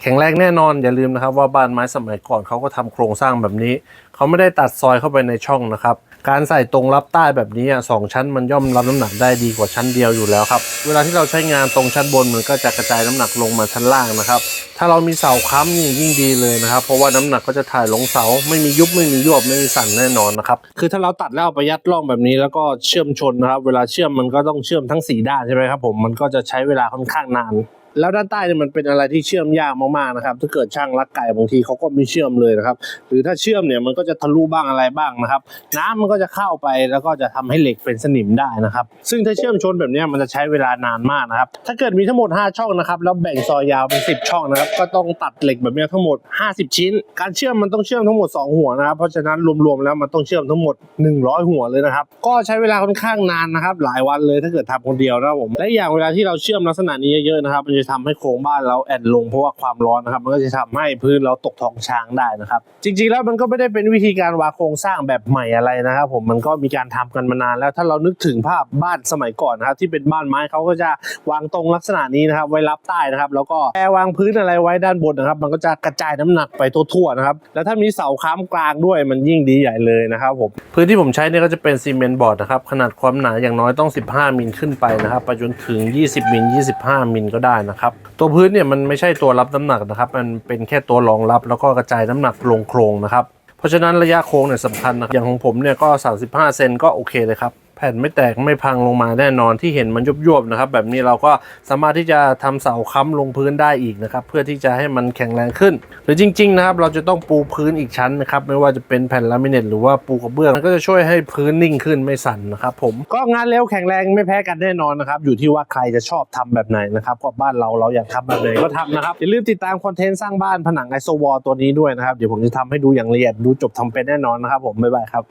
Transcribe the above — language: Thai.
แข็งแรงแน่นอนอย่าลืมนะครับว่าบ้านไม้สมัยก่อนเขาก็ทำโครงสร้างแบบนี้ เขาไม่ได้ตัดซอยเข้าไปในช่องนะครับ การใส่ตรงรับใต้แบบนี้สองชั้นมันย่อมรับน้ำหนักได้ดีกว่าชั้นเดียวอยู่แล้วครับ เวลาที่เราใช้งานตรงชั้นบนมันก็จะกระจายน้ำหนักลงมาชั้นล่างนะครับ ถ้าเรามีเสาค้ำนี่ยิ่งดีเลยนะครับ เพราะว่าน้ำหนักก็จะถ่ายลงเสา ไม่มียุบไม่มียวบไม่มีสั่นแน่นอนนะครับ คือถ้าเราตัดแล้วไปยัดร่องแบบนี้แล้วก็เชื่อมชนนะครับ เวลาเชื่อมมันก็ต้องเชื่อมทั้งสี่ด้านใช่ไหมครับผม มันก็จะใช้เวลาค่อนข้างนาน แล้วด้านใต้เนี่ยมันเป็นอะไรที่เชื่อมยากมากๆนะครับ ถ้าเกิดช่างรักไก่บางทีเขาก็ไม่เชื่อมเลยนะครับ หรือถ้าเชื่อมเนี่ยมันก็จะทะลุบ้างอะไรบ้างนะครับ น้ำมันก็จะเข้าไปแล้วก็จะทำให้เหล็กเป็นสนิมได้นะครับ ซึ่งถ้าเชื่อมชนแบบนี้มันจะใช้เวลานานมากนะครับ ถ้าเกิดมีทั้งหมด 5 ช่องนะครับแล้วแบ่งซอยยาวเป็น 10 ช่องนะครับ ก็ต้องตัดเหล็กแบบนี้ทั้งหมด 50 ชิ้น การเชื่อมมันต้องเชื่อมทั้งหมด 2 หัวนะครับ เพราะฉะนั้นรวมๆแล้วมันต้องเชื่อมทั้งหมด 100 หัวเลยนะครับ ก็ใช้เวลาค่อนข้างนานนะครับ หลายวันเลยถ้าเกิดทำคนเดียวนะครับผม และอย่างเวลาที่เราเชื่อมลักษณะนี้เยอะๆนะครับ มันจะทำให้โครงบ้านเราแอนลงเพราะว่าความร้อนนะครับ มันก็จะทำให้พื้นเราตกท้องช้างได้นะครับ จริงๆแล้วมันก็ไม่ได้เป็นวิธีการวางโครงสร้างแบบใหม่อะไรนะครับผมมันก็มีการทำกันมานานแล้วถ้าเรานึกถึงภาพบ้านสมัยก่อนนะครับที่เป็นบ้านไม้เขาก็จะวางตรงลักษณะนี้นะครับ ไว้รับใต้นะครับ แล้วก็แค่วางพื้นอะไรไว้ด้านบนนะครับ มันก็จะกระจายน้ำหนักไปทั่วๆนะครับแล้วถ้ามีเสาค้ำกลางด้วยมันยิ่งดีใหญ่เลยนะครับผมพื้นที่ผมใช้เนี่ยก็จะเป็นซีเมนต์บอร์ดนะครับขนาดความหนาอย่างน้อยต้อง 15 มิลขึ้นไปนะครับไปจนถึง 20 มิล 25 มิลก็ได้นะครับ ตัวพื้นเนี่ยมันไม่ใช่ตัวรับน้ำหนักนะครับ มันเป็นแค่ตัวรองรับแล้วก็กระจายน้ำหนักลงโครงนะครับ เพราะฉะนั้นระยะโค้งเนี่ยสำคัญนะครับอย่างของผมเนี่ยก็ 35 เซนก็โอเคเลยครับ แผ่นไม่แตกไม่พังลงมาแน่นอนที่เห็นมันยุบๆนะครับ แบบนี้เราก็สามารถที่จะทำเสาค้ำลงพื้นได้อีกนะครับ เพื่อที่จะให้มันแข็งแรงขึ้น หรือจริง ๆ นะครับ เราจะต้องปูพื้นอีกชั้นนะครับ ไม่ว่าจะเป็นแผ่นลามิเนตหรือว่าปูกระเบื้องก็จะช่วยให้พื้นนิ่งขึ้นไม่สั่นนะครับ ผมก็งานเร็วแข็งแรงไม่แพ้กันแน่นอนนะครับ อยู่ที่ว่าใครจะชอบทำแบบไหนนะครับก็บ้านเราเราอยากทำแบบไหนก็ทำนะครับอย่าลืมติดตามคอนเทนต์สร้างบ้านผนังไอโซวอลตัวนี้ด้วยนะครับเดี๋ยวผมจะทำให้ดูอย่างละเอียดดูจบทำเป็นแน่นอนนะครับผมบ๊ายบายครับ